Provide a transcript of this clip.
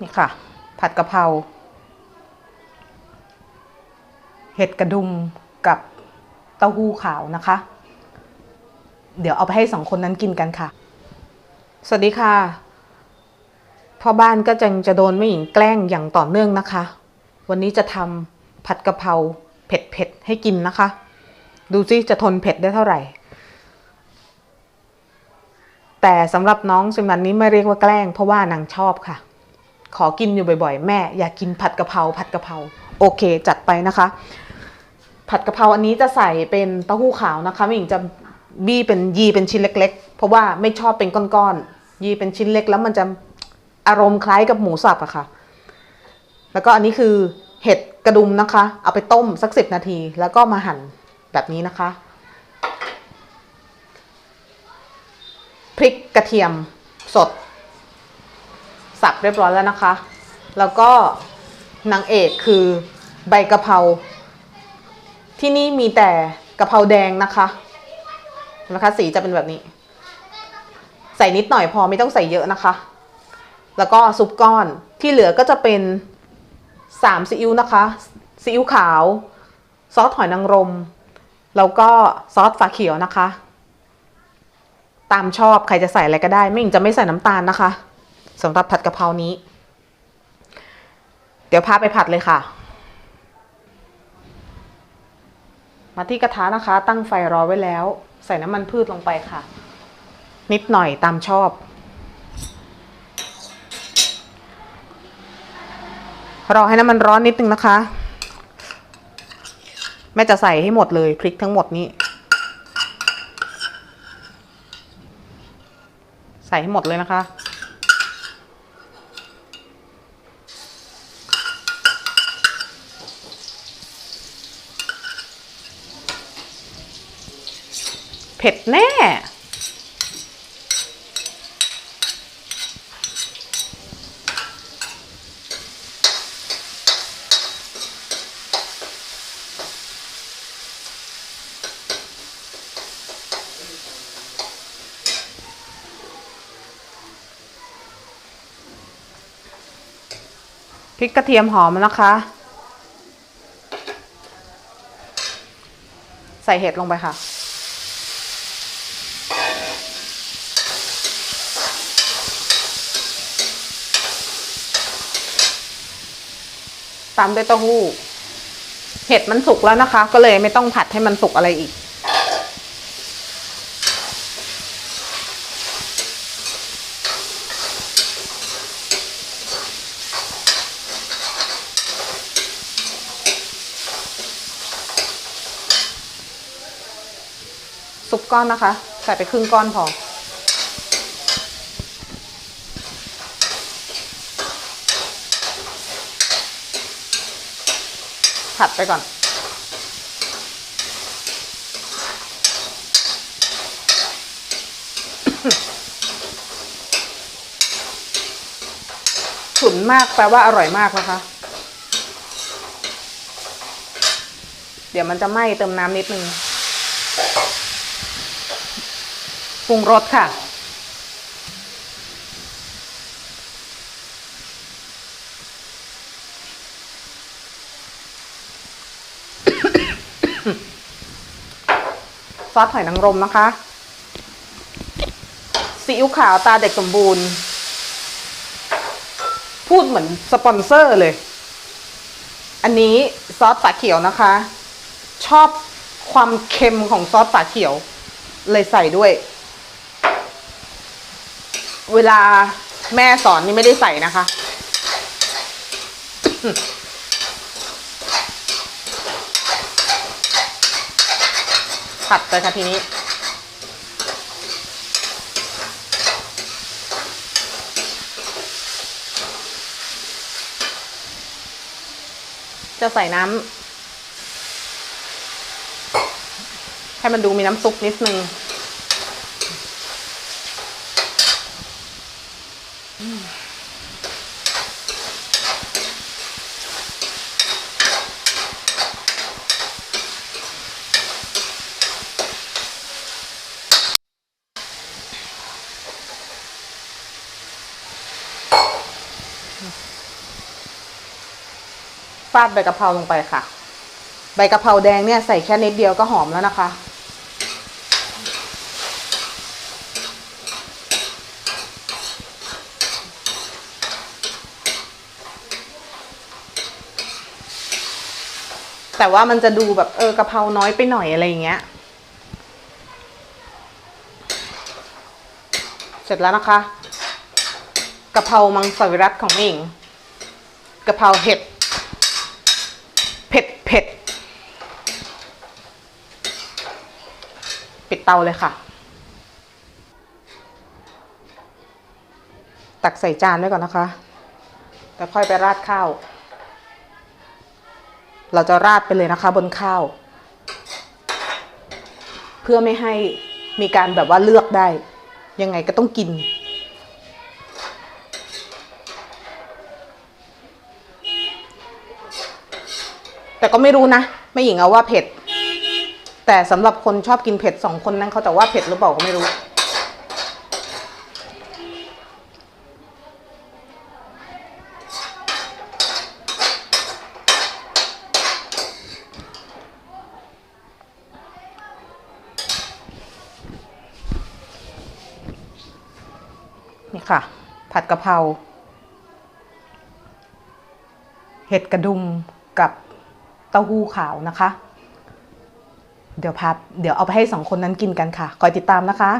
นี่ค่ะ ผัดกะเพราเห็ดกระดุมกับเต้าหู้ขาวนะคะ เดี๋ยวเอาไปให้สองคนนั้นกินกันค่ะ สวัสดีค่ะพ่อบ้านก็จังจะโดนแม่หญิงแกล้งอย่างต่อเนื่องนะคะ วันนี้จะทำผัดกะเพราเผ็ดๆให้กินนะคะ ดูซิจะทนเผ็ดได้เท่าไหร่ แต่สำหรับน้องซิมันนี้ไม่เรียกว่าแกล้งเพราะว่านางชอบค่ะ ขอกินอยู่บ่อย ๆ แม่อยากกินผัดกะเพราผัดกะเพราโอเค จัดไปนะคะ ผัดกะเพราอันนี้จะใส่เป็นเต้าหู้ขาวนะคะแม่งจะบี้เป็นยีเป็นชิ้นเล็ก ๆ เพราะว่าไม่ชอบเป็นก้อนๆยีเป็นชิ้นเล็กแล้วมันจะอารมณ์คล้ายกับหมูสับอะค่ะ แล้วก็อันนี้คือเห็ดกระดุมนะคะ เอาไปต้มสักสิบนาที แล้วก็มาหั่นแบบนี้นะคะพริกกระเทียมสด สับเรียบร้อยแล้วนะคะ แล้วก็นางเอกคือใบกะเพราที่นี่มีแต่กะเพราแดงนะคะเห็นไหมคะสีจะเป็นแบบนี้ ใส่นิดหน่อยพอไม่ต้องใส่เยอะนะคะ แล้วก็ซุปก้อนที่เหลือก็จะเป็นสามซีอิ๊วนะคะซีอิ๊วขาว ซอสหอยนางรม แล้วก็ซอสฝาเขียวนะคะ ตามชอบใครจะใส่อะไรก็ได้ ไม่หญิงจะไม่ใส่น้ำตาลนะคะ สำหรับผัดกะเพรานี้ เดี๋ยวพาไปผัดเลยค่ะ มาที่กระทะนะคะ ตั้งไฟรอไว้แล้ว ใส่น้ำมันพืชลงไปค่ะ นิดหน่อยตามชอบ รอให้น้ำมันร้อนนิดนึงนะคะ แม่จะใส่ให้หมดเลยพริกทั้งหมดนี้ใส่ให้หมดเลยนะคะ เผ็ดแน่ พริกกระเทียมหอมนะคะ ใส่เห็ดลงไปค่ะ ตามด้วยเต้าหู้ เห็ดมันสุกแล้วนะคะ ก็เลยไม่ต้องผัดให้มันสุกอะไรอีก ซุปก้อนนะคะ ใส่ไปครึ่งก้อนพอ ผัดไปก่อน ฉุนมากแปลว่าอร่อยมากนะคะ เดี๋ยวมันจะไหม้เติมน้ำนิดนึงปรุงรสค่ะ ซอสหอยนางรมนะคะซีอิ๊วขาวตาเด็กสมบูรณ์ พูดเหมือนสปอนเซอร์เลย อันนี้ซอสฝาเขียวนะคะ ชอบความเค็มของซอสฝาเขียว เลยใส่ด้วย เวลาแม่สอนนี่ไม่ได้ใส่นะคะ ผัดไปค่ะทีนี้จะใส่น้ำให้มันดูมีน้ำซุปนิดนึงาดใบกะเพราลงไปค่ะ ใบกะเพราแดงเนี่ยใส่แค่นิดเดียวก็หอมแล้วนะคะ แต่ว่ามันจะดูแบบเออกะเพราน้อยไปหน่อยอะไรอย่างเงี้ย เสร็จแล้วนะคะกะเพรามังสวิรัตของแม่หญิงกะเพราเห็ด เผ็ดเผ็ด ปิดเตาเลยค่ะ ตักใส่จานไว้ก่อนนะคะ แล้วค่อยไปราดข้าว เราจะราดไปเลยนะคะ บนข้าว เพื่อไม่ให้มีการแบบว่าเลือกได้ ยังไงก็ต้องกินแต่ก็ไม่รู้นะ ไม่หญิงเอาว่าเผ็ด แต่สำหรับคนชอบกินเผ็ดสองคนนั้นเขาจะว่าเผ็ดหรือเปล่าก็ไม่รู้ นี่ค่ะ ผัดกะเพราเห็ดกระดุมกับเต้าหู้ขาวนะคะ เดี๋ยวพับ เดี๋ยวเอาไปให้สองคนนั้นกินกันค่ะ คอยติดตามนะคะ